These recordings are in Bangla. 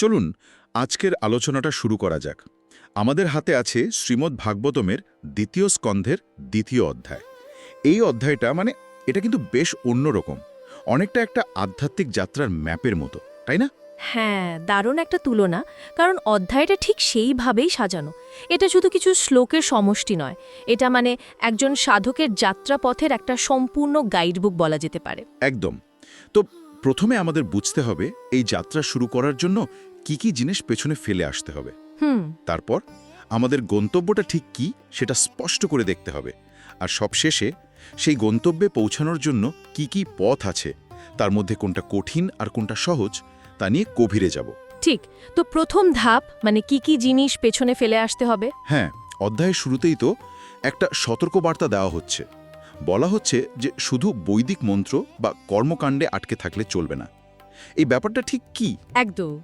চলুন আজকের আলোচনাটা শুরু করা যাক। আমাদের হাতে আছে শ্রীমদ্ ভাগবতমের দ্বিতীয় স্কন্ধের দ্বিতীয় অধ্যায়। এই অধ্যায়টা মানে এটা কিন্তু বেশ অন্যরকম অনেকটা একটা আধ্যাত্মিক যাত্রার ম্যাপের মতো তাই না? হ্যাঁ দারুণ একটা তুলনা কারণ অধ্যায়টা ঠিক সেইভাবেই সাজানো। এটা শুধু কিছু শ্লোকের সমষ্টি নয় এটা মানে একজন সাধকের যাত্রাপথের একটা সম্পূর্ণ গাইডবুক বলা যেতে পারে। একদম। তো প্রথমে আমাদের বুঝতে হবে এই যাত্রা শুরু করার জন্য কি কি জিনিস পেছনে ফেলে আসতে হবে? তারপর আমাদের গন্তব্যটা ঠিক কি সেটা স্পষ্ট করে দেখতে হবে। আর সবশেষে সেই গন্তব্যে পৌঁছানোর জন্য কি কি পথ আছে তার মধ্যে কোনটা কঠিন আর কোনটা সহজ তা নিয়ে গভীরে যাব। ঠিক। তো প্রথম ধাপ মানে কি কি জিনিস পেছনে ফেলে আসতে হবে? হ্যাঁ অধ্যায়ের শুরুতেই তো একটা সতর্কবার্তা দেওয়া হচ্ছে। বলা হচ্ছে যে শুধু বৈদিক মন্ত্র বা কর্মকাণ্ডে আটকে থাকলে চলবে না। এই ব্যাপারটা ঠিক কি? একদম।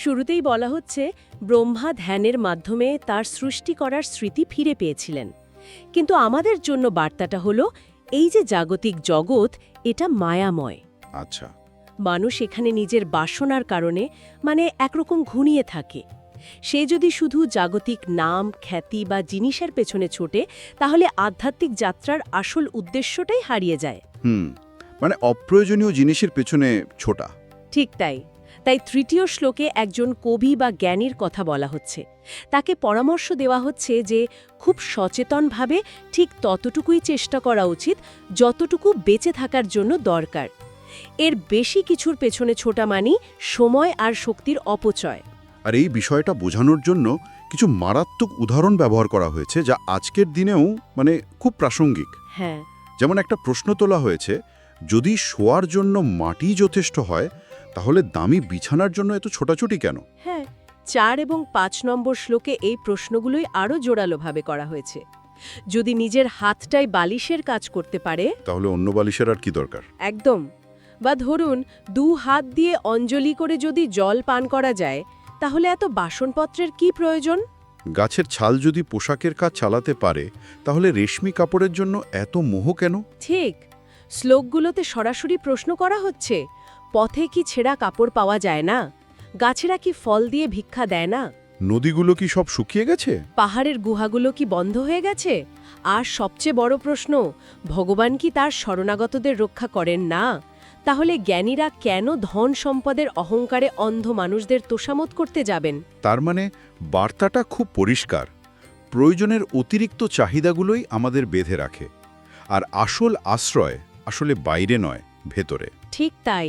শুরুতেই বলা হচ্ছে ব্রহ্মা ধ্যানের মাধ্যমে তার সৃষ্টি করার স্মৃতি ফিরে পেয়েছিলেন। কিন্তু আমাদের জন্য বার্তাটা হলো এই যে জাগতিক জগৎ এটা মায়াময়। আচ্ছা। মানুষ এখানে নিজের বাসনার কারণে মানে একরকম ঘুনিয়ে থাকে। সে যদি শুধু জাগতিক নাম খ্যাতি বা জিনিসের পেছনে ছোটে তাহলে আধ্যাত্মিক যাত্রার আসল উদ্দেশ্যটাই হারিয়ে যায়। হুম মানে অপ্রয়োজনীয় জিনিসের পেছনে ছোটা। ঠিক তাই। তাই তৃতীয় শ্লোকে একজন কবি বা জ্ঞানীর কথা বলা হচ্ছে। তাকে পরামর্শ দেওয়া হচ্ছে যে খুব সচেতনভাবে ঠিক ততটুকুই চেষ্টা করা উচিত যতটুকু বেঁচে থাকার জন্য দরকার। এর বেশি কিছুর পেছনে ছোটা মানি সময় আর শক্তির অপচয়। আর এই বিষয়টা বোঝানোর জন্য কিছু মারাত্মক উদাহরণ ব্যবহার করা হয়েছে যা আজকের দিনেও মানে খুব প্রাসঙ্গিক। হ্যাঁ। যেমন একটা প্রশ্ন তোলা হয়েছে যদি শোয়ার জন্য মাটি যথেষ্ট হয় তাহলে দামি বিছানার জন্য এত ছোটাছুটি কেন? হ্যাঁ চার এবং পাঁচ নম্বর শ্লোকে এই প্রশ্নগুলোই আরও জোরালোভাবে করা হয়েছে। যদি নিজের হাতটাই বালিশের কাজ করতে পারে? তাহলে অন্য বালিশের আর কি দরকার? একদম। বা ধরুন দু হাত দিয়ে অঞ্জলি করে যদি জল পান করা যায় তাহলে এত বাসনপত্রের কি প্রয়োজন? গাছের ছাল যদি পোশাকের কাজ চালাতে পারে তাহলে রেশমি কাপড়ের জন্য এত মোহ কেন? ঠিক। শ্লোকগুলোতে সরাসরি প্রশ্ন করা হচ্ছে। পথে কি ছেঁড়া কাপড় পাওয়া যায় না? গাছেরা কি ফল দিয়ে ভিক্ষা দেয় না? নদীগুলো কি সব শুকিয়ে গেছে? পাহাড়ের গুহাগুলো কি বন্ধ হয়ে গেছে? আর সবচেয়ে বড় প্রশ্ন ভগবান কি তার শরণাগতদের রক্ষা করেন না? তাহলে জ্ঞানীরা কেন ধন সম্পদের অহংকারে অন্ধ মানুষদের তোষামত করতে যাবেন? তার মানে বার্তাটা খুব পরিষ্কার। প্রয়োজনের অতিরিক্ত চাহিদাগুলোই আমাদের বেঁধে রাখে। আর আসল আশ্রয় আসলে বাইরে নয় ভেতরে। ঠিক তাই।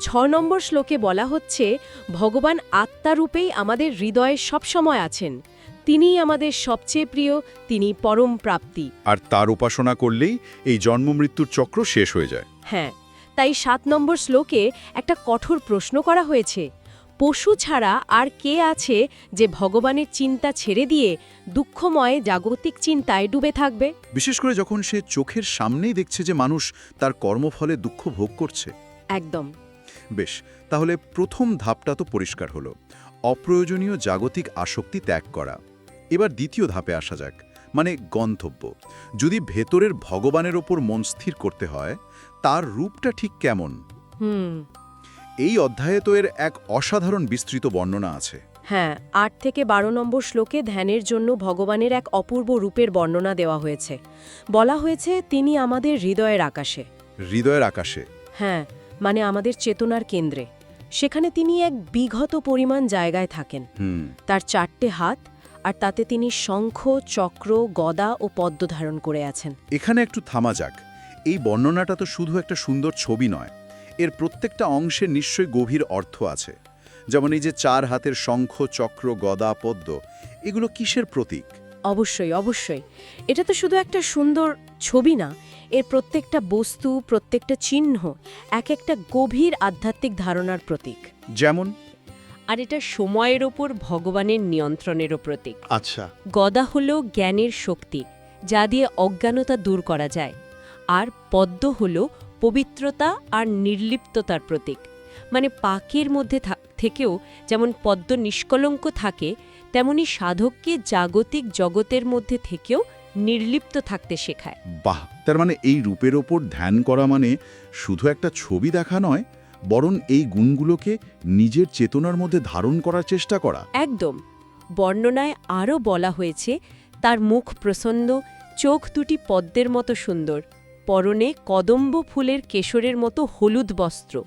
ছ নম্বর শ্লোকে বলা হচ্ছে ভগবান আত্মারূপেই আমাদের হৃদয়ে সবসময় আছেন। তিনিই আমাদের সবচেয়ে প্রিয় তিনি পরম প্রাপ্তি। আর তার উপাসনা করলেই এই জন্মমৃত্যুর চক্র শেষ হয়ে যায়। হ্যাঁ তাই সাত নম্বর শ্লোকে একটা কঠোর প্রশ্ন করা হয়েছে পশু ছাড়া আর কে আছে যে ভগবানের চিন্তা ছেড়ে দিয়ে দুঃখময় জাগতিক চিন্তায় ডুবে থাকবে? বিশেষ করে যখন সে চোখের সামনেই দেখছে যে মানুষ তার কর্মফলে দুঃখ ভোগ করছে। একদম। বেশ তাহলে প্রথম ধাপটা তো পরিষ্কার হলো। অপ্রয়োজনীয় জাগতিক আসক্তি ত্যাগ করা। এবার দ্বিতীয় ধাপে আসা যাক মানে গন্তব্য। যদি ভেতরের ভগবানের ওপর মন স্থির করতে হয় তার রূপটা ঠিক কেমন? হুম। এই অধ্যায়ে তো এর এক অসাধারণ বিস্তৃত বর্ণনা আছে। হ্যাঁ আট থেকে বারো নম্বর শ্লোকে ধ্যানের জন্য ভগবানের এক অপূর্ব রূপের বর্ণনা দেওয়া হয়েছে। বলা হয়েছে তিনি আমাদের হৃদয়ের আকাশে। হৃদয়ের আকাশে। হ্যাঁ মানে আমাদের চেতনার কেন্দ্রে। সেখানে তিনি এক বিঘত পরিমাণ জায়গায় থাকেন। তার চারটে হাত আর তাতে তিনি শঙ্খ চক্র গদা ও পদ্ম ধারণ করে আছেন। এখানে একটু থামা যাক। এই বর্ণনাটা তো শুধু একটা সুন্দর ছবি নয়। এর প্রত্যেকটা অংশে নিশ্চয়ই গভীর অর্থ আছে। যেমন এই যে চার হাতের শঙ্খ চক্র গদা পদ্ম এগুলো কিসের প্রতীক? অবশ্যই অবশ্যই। এটা তো শুধু একটা সুন্দর ছবি না এর প্রত্যেকটা বস্তু প্রত্যেকটা চিহ্ন এক একটা গভীর আধ্যাত্মিক ধারণার প্রতীক। যেমন? আর এটা সময়ের ওপর ভগবানের নিয়ন্ত্রণেরও প্রতীক। আচ্ছা। গদা হল জ্ঞানের শক্তি যা দিয়ে অজ্ঞানতা দূর করা যায়। আর পদ্ম হল পবিত্রতা আর নির্লিপ্ততার প্রতীক। মানে পাকের মধ্যে থেকেও যেমন পদ্ম নিষ্কলঙ্ক থাকে তেমনি সাধককে জাগতিক জগতের মধ্যে থেকেও নির্লিপ্ত থাকতে শেখায়। বাহ! তার মানে এই রূপের ওপর ধ্যান করা মানে শুধু একটা ছবি দেখা নয়, বরং এই গুণগুলোকে নিজের চেতনার মধ্যে ধারণ করার চেষ্টা করা। একদম। বর্ণনায় আরও বলা হয়েছে, তার মুখ প্রসন্ন, চোখ দুটি পদ্মের মতো সুন্দর, পরনে কদম্ব ফুলের কেশরের মতো হলুদ বস্ত্র।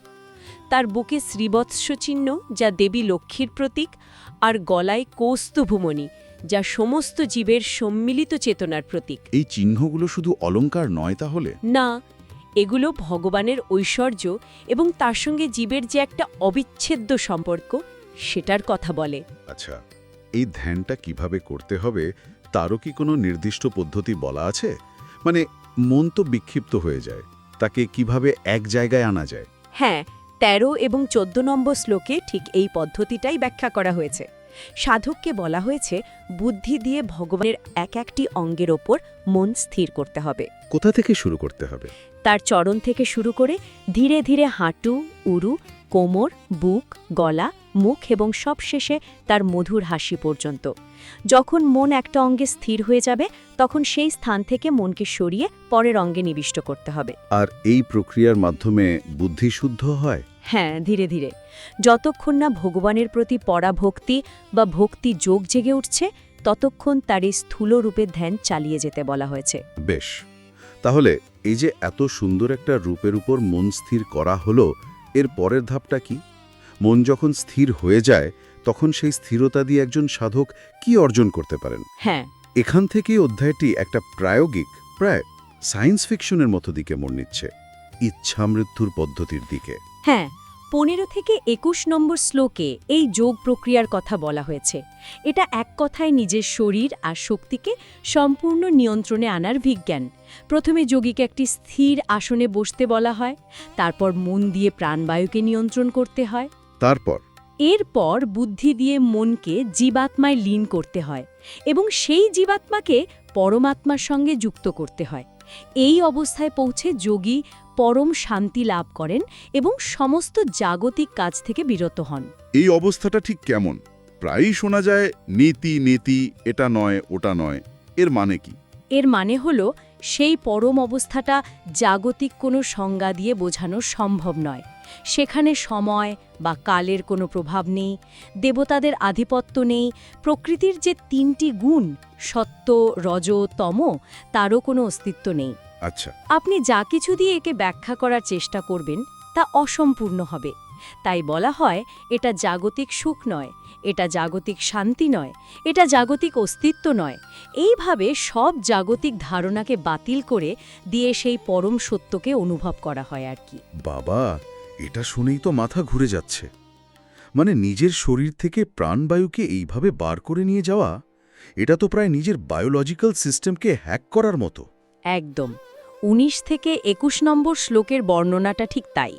তার বুকে শ্রীবৎস চিহ্ন যা দেবী লক্ষ্মীর প্রতীক, আর গলায় কৌস্তুভুমণি যা সমস্ত জীবের সম্মিলিত চেতনার প্রতীক। এই চিহ্নগুলো শুধু অলংকার নয় তাহলে? না এগুলো ভগবানের ঐশ্বর্য এবং তার সঙ্গে জীবের যে একটা অবিচ্ছেদ্য সম্পর্ক সেটার কথা বলে। আচ্ছা এই ধ্যানটা কীভাবে করতে হবে তারও কি কোনো নির্দিষ্ট পদ্ধতি বলা আছে? মানে মন তো বিক্ষিপ্ত হয়ে যায় তাকে কীভাবে এক জায়গায় আনা যায়? হ্যাঁ ১৩ এবং ১৪ নম্বর শ্লোকে ঠিক এই পদ্ধতিটাই ব্যাখ্যা করা হয়েছে। সাধককে বলা হয়েছে বুদ্ধি দিয়ে ভগবানের এক একটি অঙ্গের ওপর মন স্থির করতে হবে। কোথা থেকে শুরু করতে হবে? তার চরণ থেকে শুরু করে ধীরে ধীরে হাঁটু উরু কোমর বুক গলা মুখ এবং সবশেষে তার মধুর হাসি পর্যন্ত। যখন মন একটা অঙ্গে স্থির হয়ে যাবে তখন সেই স্থান থেকে মনকে সরিয়ে পরের অঙ্গে নিবিষ্ট করতে হবে। আর এই প্রক্রিয়ার মাধ্যমে বুদ্ধি শুদ্ধ হয়? হ্যাঁ ধীরে ধীরে। যতক্ষণ না ভগবানের প্রতি পরাভক্তি বা ভক্তি যোগ জেগে উঠছে ততক্ষণ তার এই স্থূল রূপে ধ্যান চালিয়ে যেতে বলা হয়েছে। বেশ। তাহলে এই যে এত সুন্দর একটা রূপের উপর মন স্থির করা হলো এর পরের ধাপটা কি? মন যখন স্থির হয়ে যায় তখন সেই স্থিরতা দিয়ে একজন সাধক কি অর্জন করতে পারেন? হ্যাঁ। এখান থেকেই অধ্যায়টি একটা প্রায়োগিক প্রায় সায়েন্স ফিকশনের মতো দিকে মন নিচ্ছে ইচ্ছা মৃত্যুর পদ্ধতির দিকে। হ্যাঁ পনেরো থেকে একুশ নম্বর শ্লোকে এই যোগ প্রক্রিয়ার কথা বলা হয়েছে। এটা এক কথায় নিজের শরীর আর শক্তিকে সম্পূর্ণ নিয়ন্ত্রণে আনার বিজ্ঞান। প্রথমে যোগীকে একটি স্থির আসনে বসতে বলা হয় তারপর মন দিয়ে প্রাণবায়ুকে নিয়ন্ত্রণ করতে হয়। তারপর? এরপর বুদ্ধি দিয়ে মনকে জীবাত্মায় লীন করতে হয় এবং সেই জীবাত্মাকে পরমাত্মার সঙ্গে যুক্ত করতে হয়। এই অবস্থায় পৌঁছে যোগী পরম শান্তি লাভ করেন এবং সমস্ত জাগতিক কাজ থেকে বিরত হন। এই অবস্থাটা ঠিক কেমন? প্রায়ই শোনা যায় নীতি নীতি এটা নয় ওটা নয়। এর মানে কি? এর মানে হল সেই পরম অবস্থাটা জাগতিক কোনো সংজ্ঞা দিয়ে বোঝানো সম্ভব নয়। সেখানে সময় বা কালের কোনো প্রভাব নেই দেবতাদের আধিপত্য নেই প্রকৃতির যে তিনটি গুণ সত্য রজ তম তারও কোনো অস্তিত্ব নেই। আচ্ছা। আপনি যা কিছু দিয়ে একে ব্যাখ্যা করার চেষ্টা করবেন তা অসম্পূর্ণ হবে। তাই বলা হয় এটা জাগতিক সুখ নয় এটা জাগতিক শান্তি নয় এটা জাগতিক অস্তিত্ব নয়। এইভাবে সব জাগতিক ধারণাকে বাতিল করে দিয়ে সেই পরম সত্যকে অনুভব করা হয় আর কি। বাবা এটা শুনেই তো মাথা ঘুরে যাচ্ছে। মানে নিজের শরীর থেকে প্রাণবায়ুকে এইভাবে বার করে নিয়ে যাওয়া এটা তো প্রায় নিজের বায়োলজিক্যাল সিস্টেমকে হ্যাক করার মতো। একদম। ১৯ থেকে একুশ নম্বর শ্লোকের বর্ণনাটা ঠিক তাই।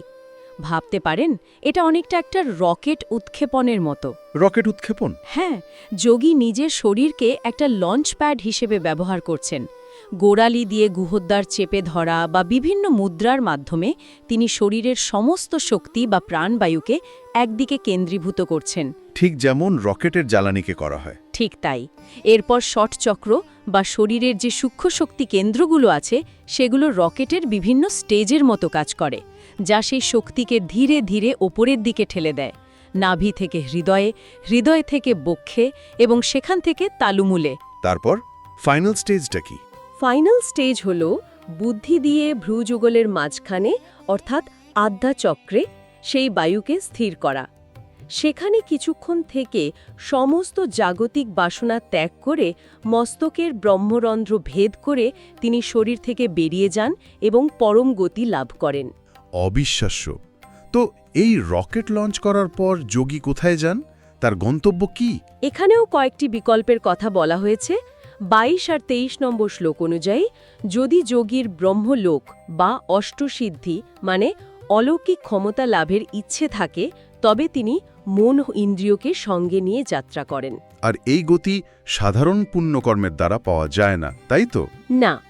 ভাবতে পারেন এটা অনেকটা একটা রকেট উৎক্ষেপণের মতো। রকেট উৎক্ষেপণ? হ্যাঁ যোগী নিজের শরীরকে একটা লঞ্চ প্যাড হিসেবে ব্যবহার করছেন। গোড়ালি দিয়ে গুহদ্বার চেপে ধরা বা বিভিন্ন মুদ্রার মাধ্যমে তিনি শরীরের সমস্ত শক্তি বা প্রাণবায়ুকে একদিকে কেন্দ্রীভূত করছেন। ঠিক যেমন রকেটের জ্বালানিকে করা হয়। ঠিক তাই। এরপর শট চক্র বা শরীরের যে সূক্ষ্ম শক্তি কেন্দ্রগুলো আছে সেগুলো রকেটের বিভিন্ন স্টেজের মতো কাজ করে যা সেই শক্তিকে ধীরে ধীরে ওপরের দিকে ঠেলে দেয়। নাভি থেকে হৃদয়ে হৃদয় থেকে বক্ষে এবং সেখান থেকে তালুমুলে। তারপর ফাইনাল স্টেজটা কি? ফাইনাল স্টেজ হল বুদ্ধি দিয়ে ভ্রুযুগলের মাঝখানে অর্থাৎ আধ্যা চক্রে সেই বায়ুকে স্থির করা। সেখানে কিছুক্ষণ থেকে সমস্ত জাগতিক বাসনা ত্যাগ করে মস্তকের ব্রহ্মরন্ধ্র ভেদ করে তিনি শরীর থেকে বেরিয়ে যান এবং পরম গতি লাভ করেন। অবিশ্বাস্য। তো এই রকেট লঞ্চ করার পর যোগী কোথায় যান? তার গন্তব্য কি? এখানেও কয়েকটি বিকল্পের কথা বলা হয়েছে। বাইশ আর তেইশ নম্বর শ্লোক অনুযায়ী যদি যোগীর ব্রহ্মলোক বা অষ্টসিদ্ধি মানে অলৌকিক ক্ষমতা লাভের ইচ্ছে থাকে তবে তিনি মন ইন্দ্রিয়কে সঙ্গে নিয়ে যাত্রা করেন। আর এই গতি সাধারণ পুণ্যকর্মের দ্বারা পাওয়া যায় না তাই তো? না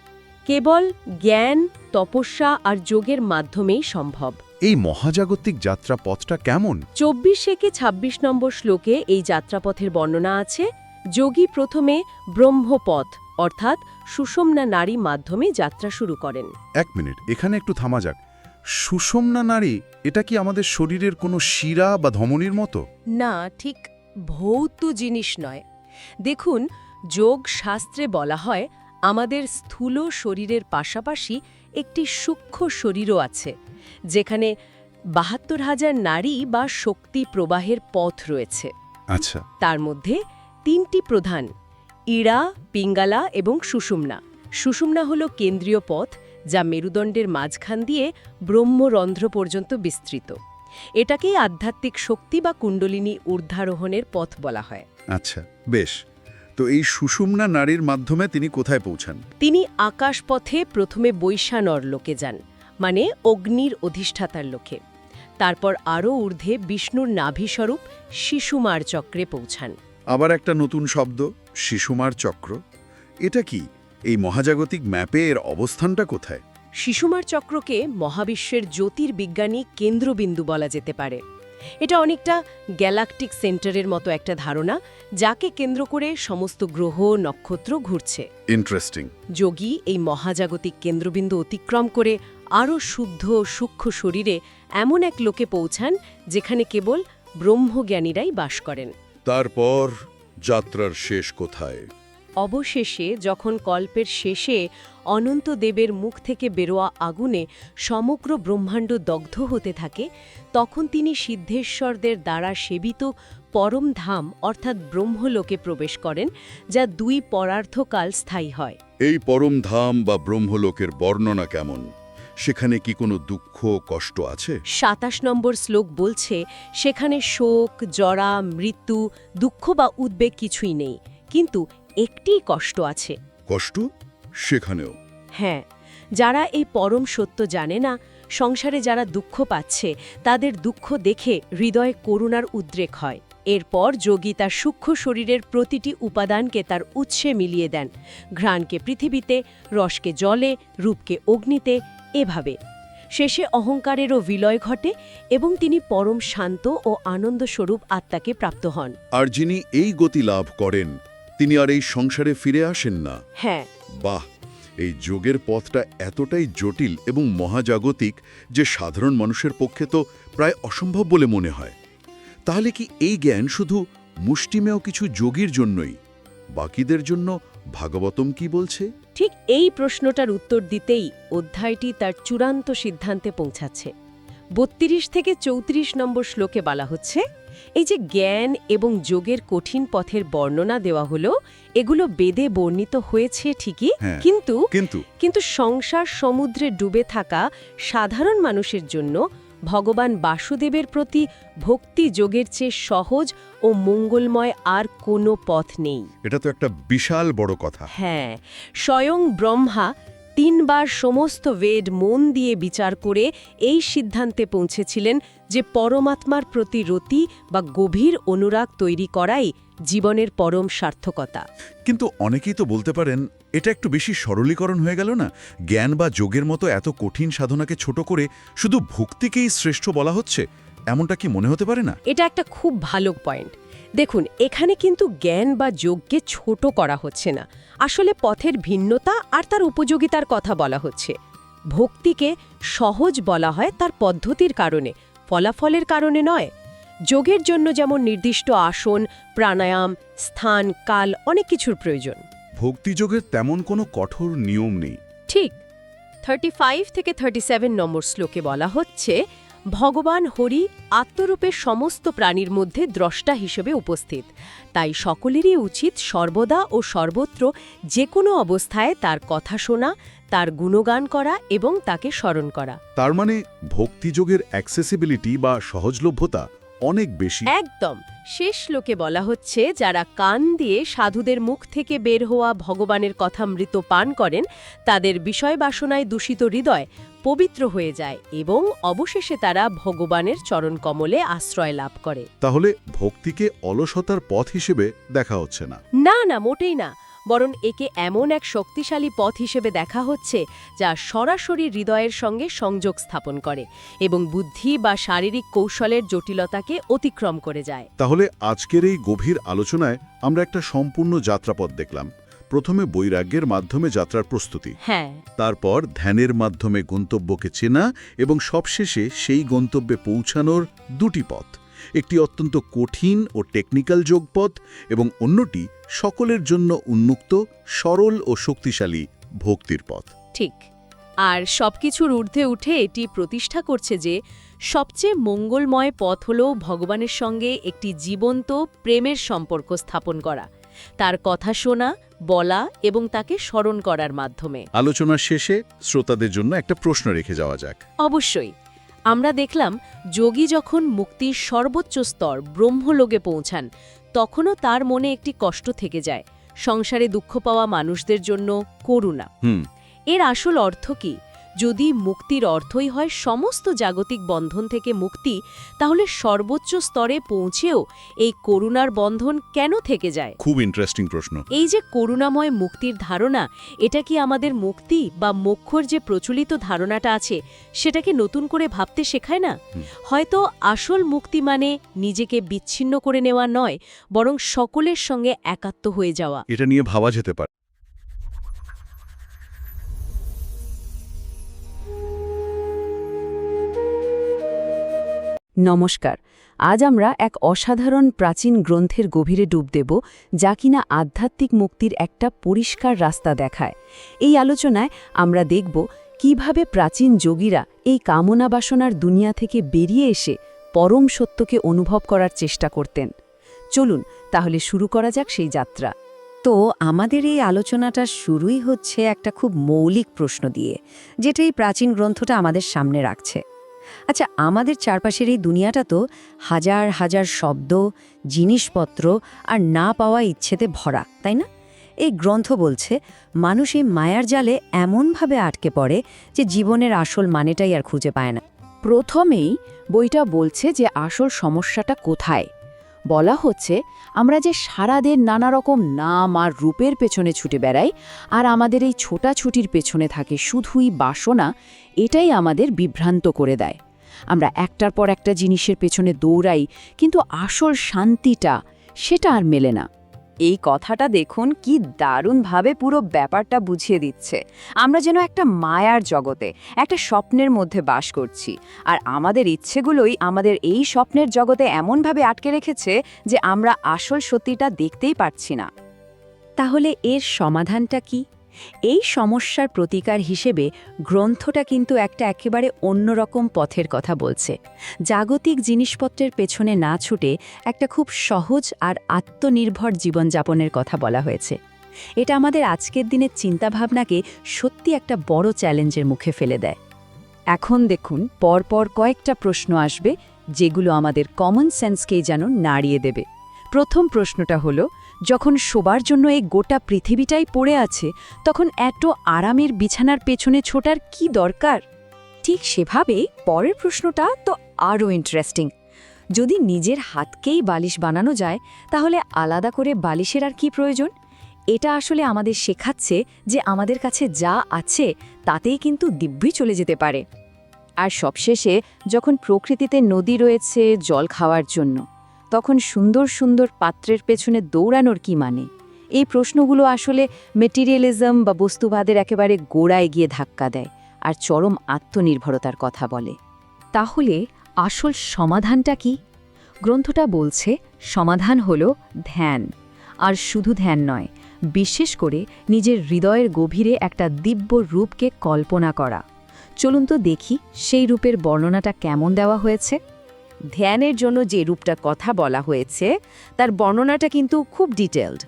কেবল জ্ঞান তপস্যা আর যোগের মাধ্যমেই সম্ভব। এই মহাজাগতিক যাত্রা পথটা কেমন? চব্বিশ থেকে ২৬ নম্বর শ্লোকে এই যাত্রাপথের বর্ণনা আছে যোগী প্রথমে ব্রহ্মপথ অর্থাৎ সুষমনা নারী মাধ্যমে যাত্রা শুরু করেন। এক মিনিট এখানে একটু থামা যাক। সুষমনা নারী এটা কি আমাদের শরীরের কোনো শিরা বা ধমনীর মতো? না ঠিক ভৌত জিনিস নয়। দেখুন যোগ শাস্ত্রে বলা হয় আমাদের স্থূল শরীরের পাশাপাশি একটি সূক্ষ্ম শরীরও আছে যেখানে বাহাত্তর হাজার নারী বা শক্তি প্রবাহের পথ রয়েছে। আচ্ছা। তার মধ্যে তিনটি প্রধান ইড়া পিঙ্গালা এবং সুষুম্না। সুষুম্না হল কেন্দ্রীয় পথ যা মেরুদণ্ডের মাঝখান দিয়ে ব্রহ্মরন্ধ্র পর্যন্ত বিস্তৃত। এটাকেই আধ্যাত্মিক শক্তি বা কুণ্ডলিনী ঊর্ধ্বারোহণের পথ বলা হয়। আচ্ছা বেশ। তো এই সুষুম্না নারীর মাধ্যমে তিনি কোথায় পৌঁছান? তিনি আকাশপথে প্রথমে বৈশানর লোকে যান মানে অগ্নির অধিষ্ঠাতার লোকে। তারপর আরও ঊর্ধ্বে বিষ্ণুর নাভিস্বরূপ শিশুমার চক্রে পৌঁছান। আবার একটা নতুন শব্দ শিশুমার চক্র। এটা কি এই মহাজাগতিক ম্যাপে এর অবস্থানটা কোথায়? শিশুমার চক্রকে মহাবিশ্বের জ্যোতির্বিজ্ঞানী কেন্দ্রবিন্দু বলা যেতে পারে। এটা অনেকটা গ্যালাকটিক সেন্টারের মতো একটা ধারণা যাকে কেন্দ্র করে সমস্ত গ্রহ নক্ষত্র ঘুরছে। ইন্টারেস্টিং। যোগী এই মহাজাগতিক কেন্দ্রবিন্দু অতিক্রম করে আরও শুদ্ধ সূক্ষ্ম শরীরে এমন এক লোকে পৌঁছান যেখানে কেবল ব্রহ্মজ্ঞানীরাই বাস করেন। তারপর যাত্রার শেষ কোথায়? অবশেষে যখন কল্পের শেষে অনন্ত দেবের মুখ থেকে বেরোয়া আগুনে সমগ্র ব্রহ্মাণ্ড দগ্ধ হতে থাকে তখন তিনি সিদ্ধেশ্বরদের দ্বারা সেবিত পরম ধাম অর্থাৎ ব্রহ্মলোকে প্রবেশ করেন যা দুই পরার্থকাল স্থায়ী হয়। এই পরম ধাম বা ব্রহ্মলোকের বর্ণনা কেমন? সেখানে কি কোনো দুঃখ কষ্ট আছে? সাতাশ নম্বর শ্লোক বলছে সেখানে শোক জরা মৃত্যু দুঃখ বা উদ্বেগ কিছুই নেই কিন্তু একটি কষ্ট আছে। কষ্ট? সেখানেও। হ্যাঁ যারা এই পরম সত্য জানে না সংসারে যারা দুঃখ পাচ্ছে তাদের দুঃখ দেখে হৃদয়ে করুণার উদ্রেক হয়। এরপর যোগী তার সূক্ষ্ম শরীরের প্রতিটি উপাদানকে তার উৎসে মিলিয়ে দেন। ঘ্রাণকে পৃথিবীতে রসকে জলে রূপকে অগ্নিতে এভাবে। শেষে অহংকারেরও বিলয় ঘটে এবং তিনি পরম শান্ত ও আনন্দস্বরূপ আত্মাকে প্রাপ্ত হন। আর যিনি এই গতি লাভ করেন তিনি আর এই সংসারে ফিরে আসেন না। হ্যাঁ। বাহ! এই যোগের পথটা এতটাই জটিল এবং মহাজাগতিক যে সাধারণ মানুষের পক্ষে তো প্রায় অসম্ভব বলে মনে হয়। তাহলে কি এই জ্ঞান শুধু মুষ্টিমেয় কিছু যোগীর জন্যই বাকিদের জন্য ভাগবতম কি বলছে ঠিক এই প্রশ্নটার উত্তর দিতেই অধ্যায়টি তার চূড়ান্ত সিদ্ধান্তে পৌঁছাচ্ছে বত্রিশ থেকে চৌত্রিশ নম্বর শ্লোকে বলা হচ্ছে এই যে জ্ঞান এবং যোগের কঠিন পথের বর্ণনা দেওয়া হলো এগুলো বেদে বর্ণিত হয়েছে ঠিকই হ্যাঁ। কিন্তু কিন্তু কিন্তু সংসার সমুদ্রে ডুবে থাকা সাধারণ মানুষের জন্য ভগবান বাসুদেবের প্রতি ভক্তি যোগের চেয়ে সহজ ও মঙ্গলময় আর কোনো পথ নেই। এটা তো একটা বিশাল বড় কথা। হ্যাঁ স্বয়ং ব্রহ্মা তিনবার সমস্ত বেদ মন দিয়ে বিচার করে এই সিদ্ধান্তে পৌঁছেছিলেন যে পরমাত্মার প্রতি রতি বা গভীর অনুরাগ তৈরি করাই জীবনের পরম সার্থকতা। কিন্তু অনেকেই তো বলতে পারেন এটা একটু বেশি সরলীকরণ হয়ে গেল না? জ্ঞান বা যোগের মতো এত কঠিন সাধনাকে ছোট করে শুধু ভক্তিকেই শ্রেষ্ঠ বলা হচ্ছে এমনটা কি মনে হতে পারে না? এটা একটা খুব ভালো পয়েন্ট দেখুন এখানে কিন্তু জ্ঞান বা যোগকে ছোট করা হচ্ছে না। আসলে পথের ভিন্নতা আর তার উপযোগিতার কথা বলা হচ্ছে। ভক্তিকে সহজ বলা হয় তার পদ্ধতির কারণে ফলাফলের কারণে নয়। যোগের জন্য যেমন নির্দিষ্ট আসন প্রাণায়াম স্থান কাল অনেক কিছুর প্রয়োজন। ভক্তিযোগের তেমন কোনো কঠোর নিয়ম নেই। ঠিক। থার্টি ফাইভ থেকে থার্টি সেভেন নম্বর শ্লোকে বলা হচ্ছে ভগবান হরি আত্মরূপে সমস্ত প্রাণীর মধ্যে দ্রষ্টা হিসেবে উপস্থিত। তাই সকলেরই উচিত সর্বদা ও সর্বত্র যে কোনো অবস্থায় তার কথা শোনা, তার গুণগান করা এবং তাকে স্মরণ করা। তার মানে ভক্তিযোগের অ্যাক্সেসিবিলিটি বা সহজলভ্যতা অনেক বেশি। একদম। শেষ লোকে বলা হচ্ছে যারা কান দিয়ে সাধুদের মুখ থেকে বের হওয়া ভগবানের কথা মৃত পান করেন তাদের বিষয় বাসনায় দূষিত হৃদয় পবিত্র হয়ে যায় এবং অবশেষে তারা ভগবানের চরণ কমলে আশ্রয় লাভ করে। তাহলে ভক্তিকে অলসতার পথ হিসেবে দেখা হচ্ছে না। না না মোটেই না। বরং একে এমন এক শক্তিশালী পথ হিসেবে দেখা হচ্ছে যা সরাসরি হৃদয়ের সঙ্গে সংযোগ স্থাপন করে এবং বুদ্ধি বা শারীরিক কৌশলের জটিলতাকে অতিক্রম করে যায়। তাহলে আজকের এই গভীর আলোচনায় আমরা একটা সম্পূর্ণ যাত্রাপথ দেখলাম। প্রথমে বৈরাগ্যের মাধ্যমে যাত্রার প্রস্তুতি। হ্যাঁ। তারপর ধ্যানের মাধ্যমে গন্তব্যকে চেনা এবং সবশেষে সেই গন্তব্যে পৌঁছানোর দুটি পথ। একটি অত্যন্ত কঠিন ও টেকনিক্যাল যোগপথ এবং অন্যটি সকলের জন্য উন্মুক্ত সরল ও শক্তিশালী ভক্তির পথ। ঠিক। আর সবকিছুর ঊর্ধ্বে উঠে এটি প্রতিষ্ঠা করছে যে সবচেয়ে মঙ্গলময় পথ হল ভগবানের সঙ্গে একটি জীবন্ত প্রেমের সম্পর্ক স্থাপন করা। তার কথা শোনা বলা এবং তাকে স্মরণ করার মাধ্যমে। আলোচনার শেষে শ্রোতাদের জন্য একটা প্রশ্ন রেখে যাওয়া যাক। অবশ্যই। আমরা দেখলাম যোগী যখন মুক্তির সর্বোচ্চ স্তর ব্রহ্মলোকে পৌঁছান তখনও তার মনে একটি কষ্ট থেকে যায়। সংসারে দুঃখ পাওয়া মানুষদের জন্য করুণা। এর আসল অর্থ কি? যদি মুক্তির অর্থই হয় সমস্ত জাগতিক বন্ধন থেকে মুক্তি তাহলে সর্বোচ্চ স্তরে পৌঁছেও এই করুণার বন্ধন কেন থেকে যায়? খুব ইন্টারেস্টিং প্রশ্ন। এই যে করুণাময় মুক্তির ধারণা এটা কি আমাদের মুক্তি বা মোক্ষর যে প্রচলিত ধারণাটা আছে সেটাকে নতুন করে ভাবতে শেখায় না? হয়তো আসল মুক্তি মানে নিজেকে বিচ্ছিন্ন করে নেওয়া নয় বরং সকলের সঙ্গে একাত্ম হয়ে যাওয়া। এটা নিয়ে ভাবা যেতে পারে। নমস্কার। আজ আমরা এক অসাধারণ প্রাচীন গ্রন্থের গভীরে ডুব দেব, যা কিনা আধ্যাত্মিক মুক্তির একটা পরিষ্কার রাস্তা দেখায়। এই আলোচনায় আমরা দেখব কীভাবে প্রাচীন যোগীরা এই কামনা বাসনার দুনিয়া থেকে বেরিয়ে এসে পরম সত্যকে অনুভব করার চেষ্টা করতেন। চলুন, তাহলে শুরু করা যাক সেই যাত্রা। তো, আমাদের এই আলোচনাটা শুরুই হচ্ছে একটা খুব মৌলিক প্রশ্ন দিয়ে, যেটা এই প্রাচীন গ্রন্থটা আমাদের সামনে রাখছে। আচ্ছা আমাদের চারপাশের এই দুনিয়াটা তো হাজার হাজার শব্দ, জিনিসপত্র আর না পাওয়া ইচ্ছেতে ভরা, তাই না? এই গ্রন্থ বলছে, মানুষ এই মায়ার জালে এমনভাবে আটকে পড়ে যে জীবনের আসল মানেটাই আর খুঁজে পায় না। প্রথমেই বইটা বলছে যে আসল সমস্যাটা কোথায়। বলা হচ্ছে, আমরা যে সারাদের নানা রকম নাম আর রূপের পেছনে ছুটে বেড়াই, আর আমাদের এই ছোটাছুটির পেছনে থাকে শুধুই বাসনা, এটাই আমাদের বিভ্রান্ত করে দেয়। আমরা একটার পর একটা জিনিসের পেছনে দৌড়াই, কিন্তু আসল শান্তিটা, সেটা আর মেলে না। এই কথাটা দেখুন কি দারুণভাবে পুরো ব্যাপারটা বুঝিয়ে দিচ্ছে। আমরা যেন একটা মায়ার জগতে, একটা স্বপ্নের মধ্যে বাস করছি। আর আমাদের ইচ্ছেগুলোই আমাদের এই স্বপ্নের জগতে এমনভাবে আটকে রেখেছে যে আমরা আসল সত্যিটা দেখতেই পারছি না। তাহলে এর সমাধানটা কি? এই সমস্যার প্রতিকার হিসেবে গ্রন্থটা কিন্তু একটা একেবারে অন্যরকম পথের কথা বলছে। জাগতিক জিনিসপত্রের পেছনে না ছুটে একটা খুব সহজ আর আত্মনির্ভর জীবনযাপনের কথা বলা হয়েছে। এটা আমাদের আজকের দিনের চিন্তাভাবনাকে সত্যি একটা বড় চ্যালেঞ্জের মুখে ফেলে দেয়। এখন দেখুন, পরপর কয়েকটা প্রশ্ন আসবে যেগুলো আমাদের কমন সেন্সকেই যেন নাড়িয়ে দেবে। প্রথম প্রশ্নটা হলো যখন শোবার জন্য এই গোটা পৃথিবীটাই পড়ে আছে, তখন এত আরামের বিছানার পেছনে ছোটার কি দরকার? ঠিক সেভাবেই পরের প্রশ্নটা তো আরও ইন্টারেস্টিং যদি নিজের হাতকেই বালিশ বানানো যায়, তাহলে আলাদা করে বালিশের আর কি প্রয়োজন? এটা আসলে আমাদের শেখাচ্ছে যে আমাদের কাছে যা আছে, তাতেই কিন্তু দিব্যি চলে যেতে পারে। আর সবশেষে, যখন প্রকৃতিতে নদী রয়েছে জল খাওয়ার জন্য তখন সুন্দর সুন্দর পাত্রের পেছনে দৌড়ানোর কি মানে? এই প্রশ্নগুলো আসলে মেটেরিয়ালিজম বা বস্তুবাদের একেবারে গোড়ায় গিয়ে ধাক্কা দেয় আর চরম আত্মনির্ভরতার কথা বলে। তাহলে আসল সমাধানটা কি? গ্রন্থটা বলছে, সমাধান হল ধ্যান। আর শুধু ধ্যান নয়, বিশেষ করে নিজের হৃদয়ের গভীরে একটা দিব্য রূপকে কল্পনা করা। চলুন তো দেখি সেই রূপের বর্ণনাটা কেমন দেওয়া হয়েছে। ধ্যানের জন্য যে রূপটা কথা বলা হয়েছে, তার বর্ণনাটা কিন্তু খুব ডিটেলড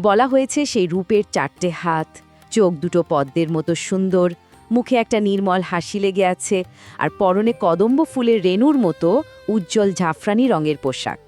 বলা হয়েছে সেই রূপের চারটে হাত, চোখ দুটো পদ্মের মতো সুন্দর, মুখে একটা নির্মল হাসি লেগে আছে, আর পরনে কদম্ব ফুলের রেণুর মতো উজ্জ্বল জাফরানি রঙের পোশাক।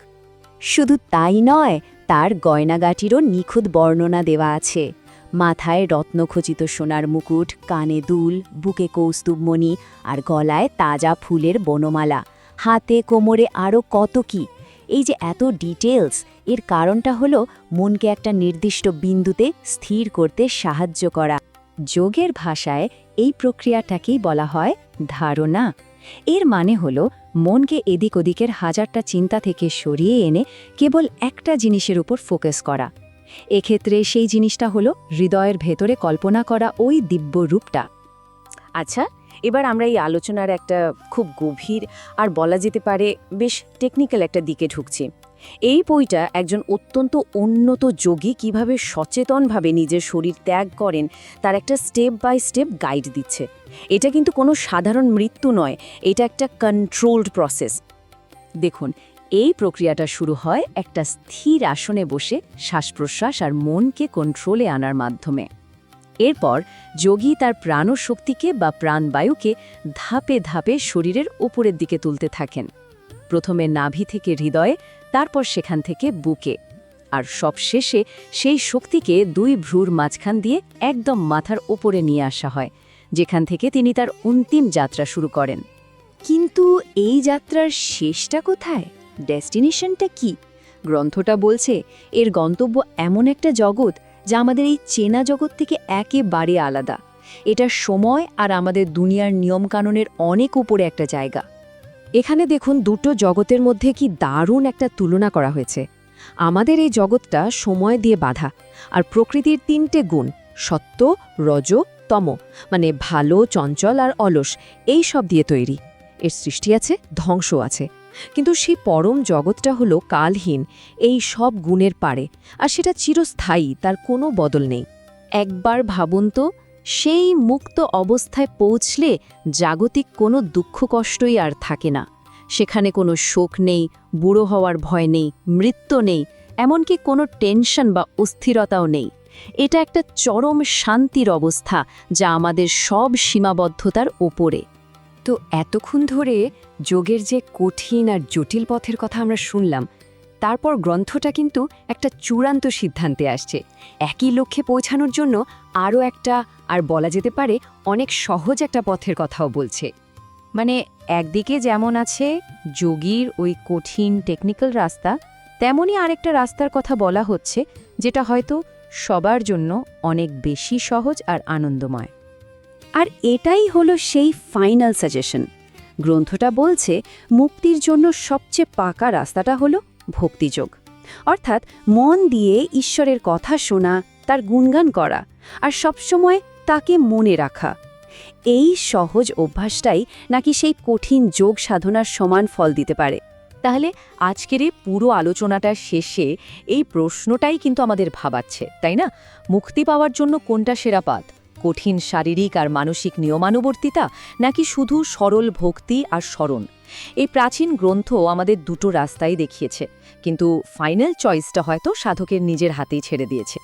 শুধু তাই নয়, তার গয়নাগাটিরও নিখুঁত বর্ণনা দেওয়া আছে। মাথায় রত্নখচিত সোনার মুকুট, কানে দুল, বুকে কৌস্তুভমণি, আর গলায় তাজা ফুলের বনমালা। হাতে, কোমরে আরও কত কি? এই যে এত ডিটেলস এর কারণটা হলো মনকে একটা নির্দিষ্ট বিন্দুতে স্থির করতে সাহায্য করা। যোগের ভাষায় এই প্রক্রিয়াটাকেই বলা হয় ধারণা। এর মানে হলো মনকে এদিক ওদিকের হাজারটা চিন্তা থেকে সরিয়ে এনে কেবল একটা জিনিসের উপর ফোকাস করা। এক্ষেত্রে সেই জিনিসটা হলো হৃদয়ের ভেতরে কল্পনা করা ওই দিব্য রূপটা আচ্ছা এবার আমরা এই আলোচনার একটা খুব গভীর আর বলা যেতে পারে বেশ টেকনিক্যাল একটা দিকে ঢুকছি। এই বইটা একজন অত্যন্ত উন্নত যোগী কীভাবে সচেতনভাবে নিজের শরীর ত্যাগ করেন, তার একটা স্টেপ বাই স্টেপ গাইড দিচ্ছে। এটা কিন্তু কোনো সাধারণ মৃত্যু নয়, এটা একটা কন্ট্রোলড প্রসেস দেখুন, এই প্রক্রিয়াটা শুরু হয় একটা স্থির আসনে বসে শ্বাস প্রশ্বাস আর মনকে কন্ট্রোলে আনার মাধ্যমে। এরপর যোগী তার প্রাণশক্তিকে বা প্রাণবায়ুকে ধাপে ধাপে শরীরের ওপরের দিকে তুলতে থাকেন। প্রথমে নাভি থেকে হৃদয়ে, তারপর সেখান থেকে বুকে। আর সবশেষে সেই শক্তিকে দুই ভ্রুর মাঝখান দিয়ে একদম মাথার ওপরে নিয়ে আসা হয়, যেখান থেকে তিনি তার অন্তিম যাত্রা শুরু করেন। কিন্তু এই যাত্রার শেষটা কোথায়? ডেস্টিনেশনটা কি? গ্রন্থটা বলছে, এর গন্তব্য এমন একটা জগৎ যা আমাদের এই চেনা জগৎ থেকে একেবারে আলাদা। এটা সময় আর আমাদের দুনিয়ার নিয়মকানুনের অনেক উপরে একটা জায়গা। এখানে দেখুন দুটো জগতের মধ্যে কি দারুণ একটা তুলনা করা হয়েছে। আমাদের এই জগৎটা সময় দিয়ে বাধা আর প্রকৃতির তিনটে গুণ, সত্য, রজ, তম মানে ভালো, চঞ্চল আর অলস, এই সব দিয়ে তৈরি। এর সৃষ্টি আছে ধ্বংস আছে। কিন্তু সেই পরম জগৎটা হলো কালহীন, এই সব গুণের পারে, আর সেটা চিরস্থায়ী, তার কোনো বদল নেই। একবার ভাবুন তো, সেই মুক্ত অবস্থায় পৌঁছলে জাগতিক কোনো দুঃখ কষ্টই আর থাকে না। সেখানে কোনো শোক নেই, বুড়ো হওয়ার ভয় নেই, মৃত্যু নেই, এমনকি কোনো টেনশন বা অস্থিরতাও নেই। এটা একটা চরম শান্তির অবস্থা, যা আমাদের সব সীমাবদ্ধতার ওপরে। তো এতক্ষণ ধরে যোগের যে কঠিন আর জটিল পথের কথা আমরা শুনলাম, তারপর গ্রন্থটা কিন্তু একটা চূড়ান্ত সিদ্ধান্তে আসছে। একই লক্ষ্যে পৌঁছানোর জন্য আরও একটা, আর বলা যেতে পারে, অনেক সহজ একটা পথের কথাও বলছে। মানে একদিকে যেমন আছে যোগীর ওই কঠিন টেকনিক্যাল রাস্তা, তেমনই আরেকটা রাস্তার কথা বলা হচ্ছে, যেটা হয়তো সবার জন্য অনেক বেশি সহজ আর আনন্দময়। আর এটাই হলো সেই ফাইনাল সাজেশন গ্রন্থটা বলছে, মুক্তির জন্য সবচেয়ে পাকা রাস্তাটা হলো ভক্তিযোগ অর্থাৎ মন দিয়ে ঈশ্বরের কথা শোনা, তার গুণগান করা, আর সবসময় তাকে মনে রাখা। এই সহজ অভ্যাসটাই নাকি সেই কঠিন যোগ সাধনার সমান ফল দিতে পারে। তাহলে আজকের এই পুরো আলোচনাটার শেষে এই প্রশ্নটাই কিন্তু আমাদের ভাবাচ্ছে, তাই না? মুক্তি পাওয়ার জন্য কোনটা সেরা পাত কঠিন শারীরিক আর মানসিক নিয়মানুবর্তিতা নাকি শুধু সরল ভক্তি আর স্মরণ? এই প্রাচীন গ্রন্থ আমাদের দুটো রাস্তাই দেখিয়েছে, কিন্তু ফাইনাল চয়েসটা হয়তো সাধকের নিজের হাতেই ছেড়ে দিয়েছে।